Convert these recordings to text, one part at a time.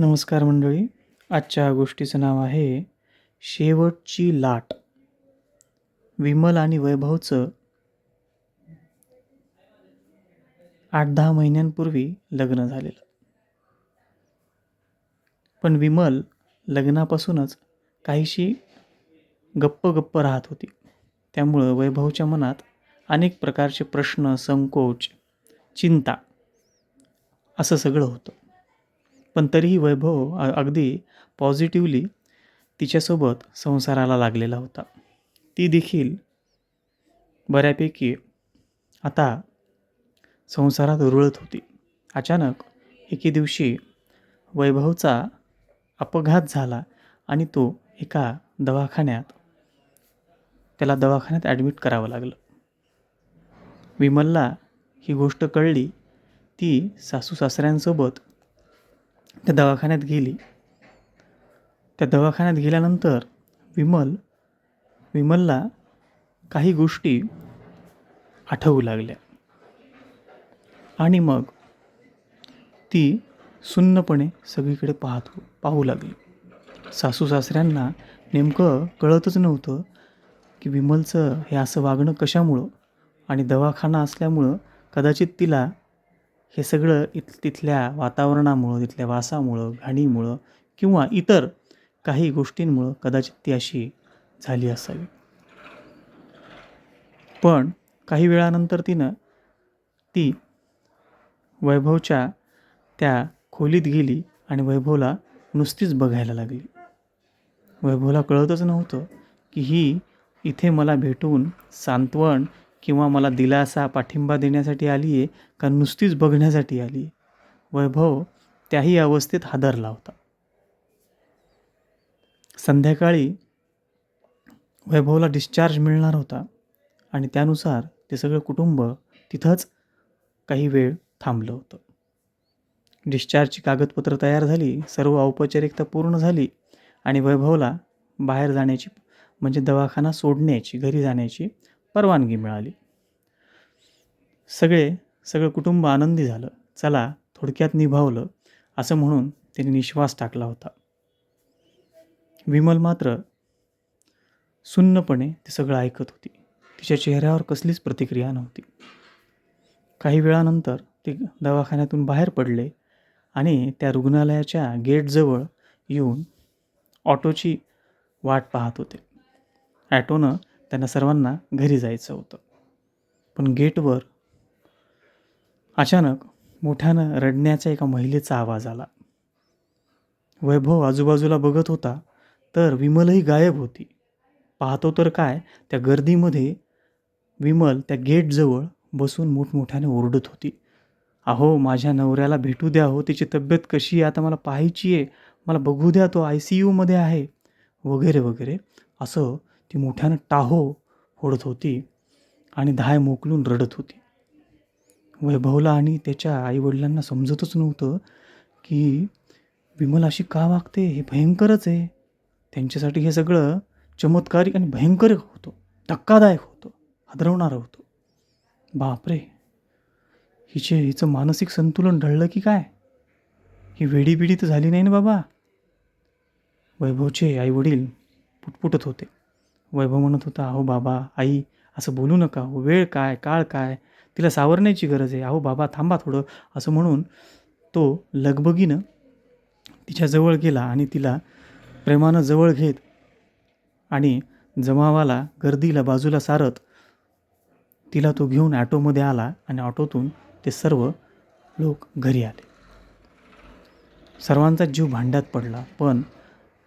नमस्कार मंडळी आजच्या गोष्टीचं नाव आहे शेवटची लाट. विमल आणि वैभवचं आठ दहा महिन्यांपूर्वी लग्न झालेलं. पण विमल लग्नापासूनच काहीशी गप्प गप्प राहत होती. त्यामुळं वैभवच्या मनात अनेक प्रकारचे प्रश्न संकोच चिंता असं सगळं होतं. पण तरीही वैभव अगदी पॉझिटिव्हली तिच्यासोबत संसाराला लागलेला होता. ती देखील बऱ्यापैकी आता संसारात रुळत होती. अचानक एके दिवशी वैभवचा अपघात झाला आणि तो एका दवाखान्यात त्याला दवाखान्यात ॲडमिट करावं लागलं. विमलला ही गोष्ट कळली. ती सासू सासऱ्यांसोबत त्या दवाखान्यात गेली. त्या दवाखान्यात गेल्यानंतर विमल विमलला काही गोष्टी आठवू लागल्या. आणि मग ती सुन्नपणे सगळीकडे पाहत पाहू लागली. सासू सासऱ्यांना नेमकं कळतच नव्हतं की विमलचं हे असं वागणं कशामुळं आणि दवाखाना असल्यामुळं कदाचित तिला हे सगळं इत तिथल्या वातावरणामुळं तिथल्या वासामुळं घाणीमुळं किंवा इतर काही गोष्टींमुळं कदाचित ती अशी झाली असावी. पण काही वेळानंतर तिनं ती वैभवच्या त्या खोलीत गेली आणि वैभवला नुसतीच बघायला लागली. वैभवला कळतच नव्हतं की ही इथे मला भेटून सांत्वन किंवा मला दिलासा पाठिंबा देण्यासाठी आली आहे का नुसतीच बघण्यासाठी आली आहे वैभव त्याही अवस्थेत हादरला होता. संध्याकाळी वैभवला डिस्चार्ज मिळणार होता आणि त्यानुसार ते सगळं कुटुंब तिथंच काही वेळ थांबलं होतं. डिस्चार्जची कागदपत्र तयार झाली सर्व औपचारिकता पूर्ण झाली आणि वैभवला बाहेर जाण्याची म्हणजे दवाखाना सोडण्याची घरी जाण्याची परवानगी मिळाली. सगळे सगळं कुटुंब आनंदी झालं. चला थोडक्यात निभावलं असं म्हणून त्यांनी निश्वास टाकला होता. विमल मात्र सुन्नपणे ते सगळं ऐकत होती. तिच्या चेहऱ्यावर कसलीच प्रतिक्रिया नव्हती. काही वेळानंतर ते दवाखान्यातून बाहेर पडले आणि त्या रुग्णालयाच्या गेटजवळ येऊन ऑटोची वाट पाहत होते. ॲटोनं त्यांना सर्वांना घरी जायचं होतं. पण गेटवर अचानक मोठ्यानं रडण्याच्या एका महिलेचा आवाज आला. वैभव आजूबाजूला बघत होता तर विमलही गायब होती. पाहतो तर काय त्या गर्दीमध्ये विमल त्या गेटजवळ बसून मोठमोठ्याने ओरडत होती. अहो माझ्या नवऱ्याला भेटू द्या हो तिची तब्येत कशी आहे आता मला पाहायची आहे मला बघू द्या तो आय सी यूमध्ये आहे. वगैरे वगैरे असं ती मोठ्यानं टाहो फोडत होती आणि धाय मोकलून रडत होती. वैभवला आणि त्याच्या आईवडिलांना समजतच नव्हतं की विमल अशी का वागते हे भयंकरच आहे. त्यांच्यासाठी हे सगळं चमत्कारिक आणि भयंकर होतं. धक्कादायक होतं. हादरवणारं होतं. बापरे. हिचे हिचं मानसिक संतुलन ढळलं की काय? ही वेडीबिडी तर झाली नाही ना बाबा? वैभवचे आईवडील पुटपुटत होते. वैभव म्हणत होता अहो बाबा आई असं बोलू नका हो. वेळ काय काळ काय? तिला सावरण्याची गरज आहे. अहो बाबा थांबा थोडं. असं म्हणून तो लगबगीनं तिच्याजवळ गेला आणि तिला प्रेमानं जवळ घेत आणि जमावाला गर्दीला बाजूला सारत तिला तो घेऊन ॲटोमध्ये आला आणि ऑटोतून ते सर्व लोक घरी आले. सर्वांचा जीव भांड्यात पडला पण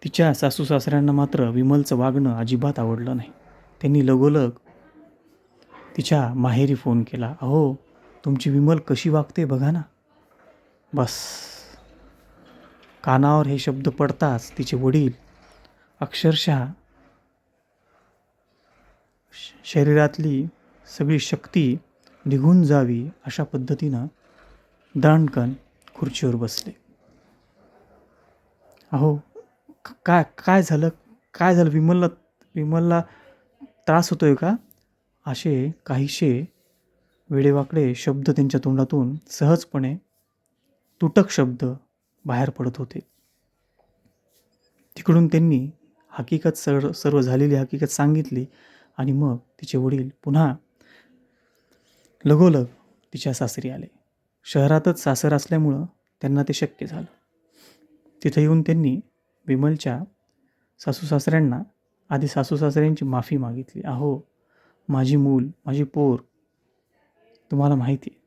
तिच्या सासू सासऱ्यांना मात्र विमलचं वागणं अजिबात आवडलं नाही. त्यांनी लगोलग तिच्या माहेरी फोन केला अहो तुमची विमल कशी वागते बघा ना. बस. कानावर हे शब्द पडताच तिचे वडील अक्षरशः श- शरीरातली सगळी शक्ती निघून जावी अशा पद्धतीनं दांडकन खुर्चीवर बसले. अहो क- काय काय झालं काय झालं? विमलला विमलला त्रास होतो आहे का? असे काहीशे वेडेवाकडे शब्द त्यांच्या तोंडातून सहजपणे तुटक शब्द बाहेर पडत होते. तिकडून त्यांनी हकीकत सर सर्व झालेली हकीकत सांगितली आणि मग तिचे वडील पुन्हा लगोलग तिच्या सासरी आले. शहरातच सासर असल्यामुळं त्यांना ते शक्य झालं. तिथं येऊन त्यांनी विमलच्या सासू सासऱ्यांना आधी सासू सासऱ्यांची माफी मागितली. अहो माझी मूल माझी पोर तुम्हाला माहिती आहे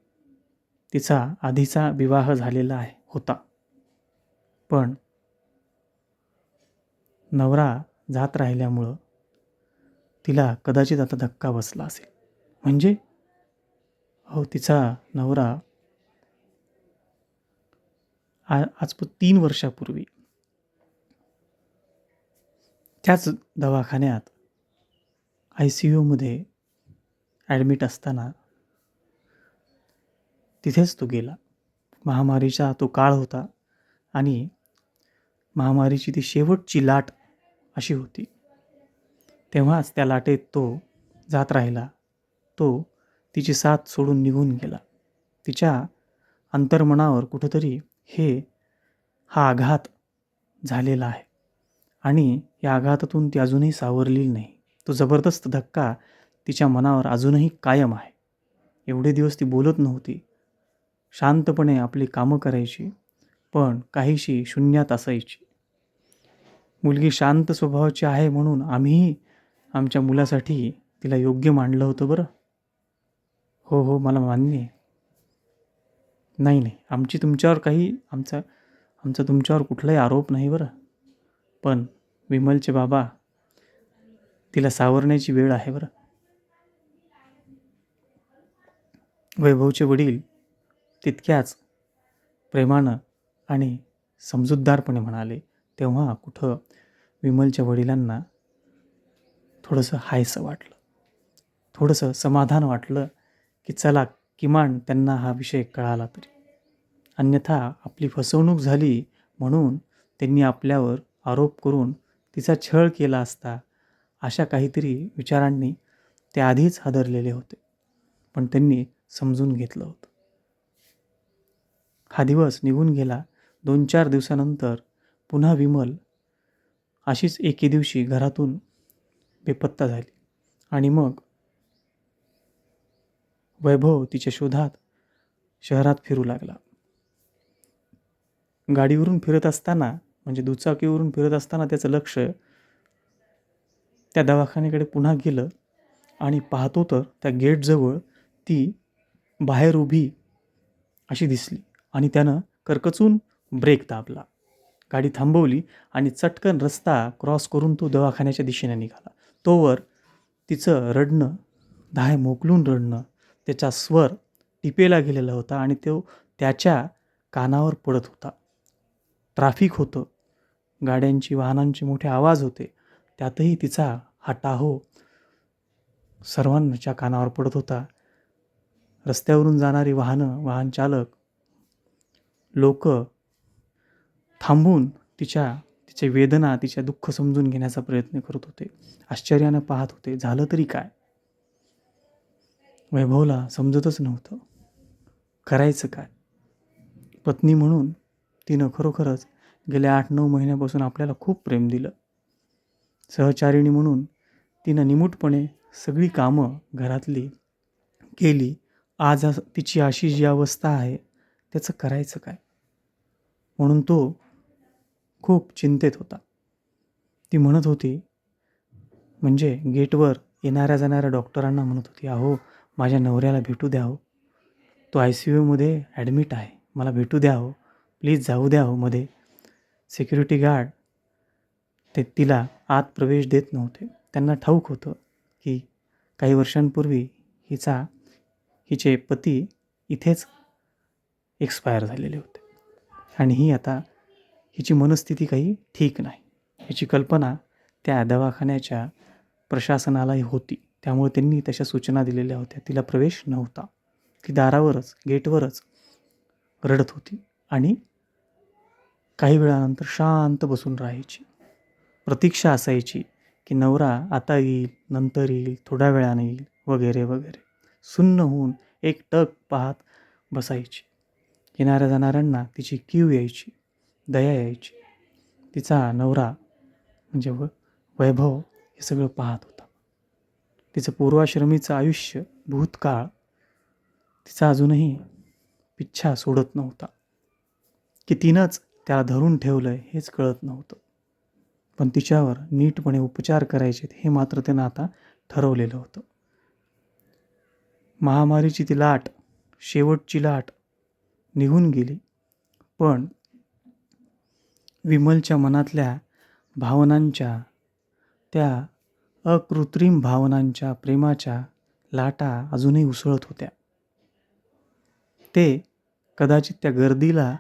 तिचा आधीचा विवाह झालेला आहे होता. पण नवरा जात राहिल्यामुळं तिला कदाचित आता धक्का बसला असेल. म्हणजे? हो तिचा नवरा आ आज तीन वर्षापूर्वी त्याच दवाखान्यात आय सी यूमध्ये ॲडमिट असताना तिथेच तो गेला. महामारीचा तो काळ होता आणि महामारीची ती शेवटची लाट अशी होती. तेव्हाच त्या लाटेत तो जात राहिला. तो तिची साथ सोडून निघून गेला. तिच्या अंतर्मनावर कुठंतरी हे हा आघात झालेला आहे. आणि या आघातातून ती अजूनही सावरलेली नाही. तो जबरदस्त धक्का तिच्या मनावर अजूनही कायम आहे. एवढे दिवस ती बोलत नव्हती. शांतपणे आपली कामं करायची पण काहीशी शून्यात असायची. मुलगी शांत स्वभावाची आहे म्हणून आम्हीही आमच्या मुलासाठी तिला योग्य मांडलं होतं बरं. हो हो मला मान्य आहे. नाही नाही आमची तुमच्यावर काही आमचा आमचा तुमच्यावर कुठलाही आरोप नाही बरं. पण विमलचे बाबा तिला सावरण्याची वेळ आहे बरं. वैभवचे वडील तितक्याच प्रेमानं आणि समजूतदारपणे म्हणाले तेव्हा कुठं विमलच्या वडिलांना थोडंसं हायसं वाटलं. थोडंसं समाधान वाटलं की चला किमान त्यांना हा विषय कळाला तरी. अन्यथा आपली फसवणूक झाली म्हणून त्यांनी आपल्यावर आरोप करून तिचा छळ केला असता अशा काहीतरी विचारांनी ते आधीच हादरलेले होते. पण त्यांनी समजून घेतलं होतं. हा दिवस निघून गेला. दोन चार दिवसानंतर पुन्हा विमल अशीच एके दिवशी घरातून बेपत्ता झाली. आणि मग वैभव तिच्या शोधात शहरात फिरू लागला. गाडीवरून फिरत असताना म्हणजे दुचाकीवरून फिरत असताना त्याचं लक्ष त्या दवाखान्याकडे पुन्हा गेलं आणि पाहतो तर त्या गेटजवळ ती बाहेर उभी अशी दिसली आणि त्यानं करकचून ब्रेक दाबला. गाडी थांबवली आणि चटकन रस्ता क्रॉस करून तो दवाखान्याच्या दिशेने निघाला. तोवर तिचं रडणं धाय मोकलून रडणं त्याचा स्वर टिपेला गेलेला होता आणि तो त्याच्या कानावर पडत होता. ट्राफिक होतं. गाड्यांची वाहनांचे मोठे आवाज होते. त्यातही तिचा हा टाहो सर्वांच्या कानावर पडत होता. रस्त्यावरून जाणारी वाहनं वाहन चालक लोक थांबून तिच्या तिचे वेदना तिच्या दुःख समजून घेण्याचा प्रयत्न करत होते. आश्चर्यानं पाहत होते झालं तरी काय? वैभवला समजतच नव्हतं. करायचं काय? पत्नी म्हणून तिनं खरोखरच गेल्या आठ नऊ महिन्यापासून आपल्याला खूप प्रेम दिलं. सहचारिणी म्हणून तिनं निमूटपणे सगळी कामं घरातली केली. आज तिची अशी जी अवस्था आहे त्याचं करायचं काय? म्हणून तो खूप चिंतेत होता. ती म्हणत होती म्हणजे गेटवर येणाऱ्या जाणाऱ्या डॉक्टरांना म्हणत होती अहो माझ्या नवऱ्याला भेटू द्या हो. तो आय सी यूमध्ये ॲडमिट आहे. मला भेटू द्या हो. प्लीज जाऊ द्या हो मध्ये सिक्युरिटी गार्ड ते तिला आत प्रवेश देत नव्हते. त्यांना ठाऊक होतं की काही वर्षांपूर्वी हिचा हिचे पती इथेच एक्सपायर झालेले होते. आणि ही आता हिची मनस्थिती काही ठीक नाही. हिची कल्पना त्या दवाखान्याच्या प्रशासनालाही होती. त्यामुळे त्यांनी तशा सूचना दिलेल्या होत्या. तिला प्रवेश नव्हता. ती दारावरच गेटवरच रडत होती. आणि काही वेळानंतर शांत बसून राहायची. प्रतीक्षा असायची की नवरा आता येईल नंतर येईल थोड्या वेळाने येईल वगैरे वगैरे. सुन्न होऊन एक टक पाहत बसायची. येणाऱ्या जाणाऱ्यांना तिची कीव यायची दया यायची. तिचा नवरा म्हणजे व वैभव हे सगळं पाहत होता. तिचं पूर्वाश्रमीचं आयुष्य भूतकाळ तिचा अजूनही पिच्छा सोडत नव्हता. की तिनंच त्याला धरून ठेवलं आहे हेच कळत नव्हतं. पण तिच्यावर नीटपणे उपचार करायचे हे मात्र त्यानं आता ठरवलेलं होतं. महामारीची ती लाट शेवटची लाट निघून गेली. पण विमलच्या मनातल्या भावनांच्या त्या अकृत्रिम भावनांच्या प्रेमाच्या लाटा अजूनही उसळत होत्या. ते कदाचित त्या गर्दीला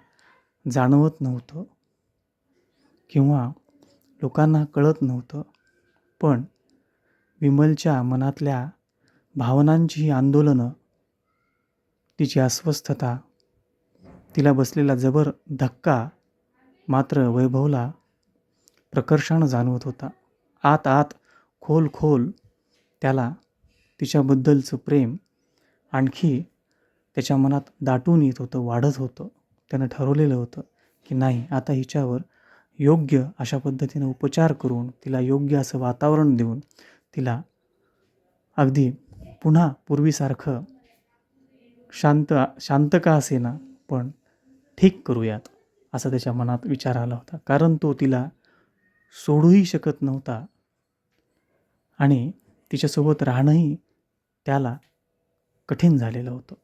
जाणवत नव्हतं किंवा लोकांना कळत नव्हतं. पण विमलच्या मनातल्या भावनांची आंदोलनं तिची अस्वस्थता तिला बसलेला जबर धक्का मात्र वैभवला प्रकर्षानं जाणवत होता. आत आत खोल खोल त्याला तिच्याबद्दलचं प्रेम आणखी त्याच्या मनात दाटून येत होतं वाढत होतं. त्यानं ठरवलेलं होतं की नाही आता हिच्यावर योग्य अशा पद्धतीनं उपचार करून तिला योग्य असं वातावरण देऊन तिला अगदी पुन्हा पूर्वीसारखं शांत शांत का असेना पण ठीक करूयात असा त्याच्या मनात विचार आला होता. कारण तो तिला सोडूही शकत नव्हता आणि तिच्यासोबत राहणंही त्याला कठीण झालेलं होतं.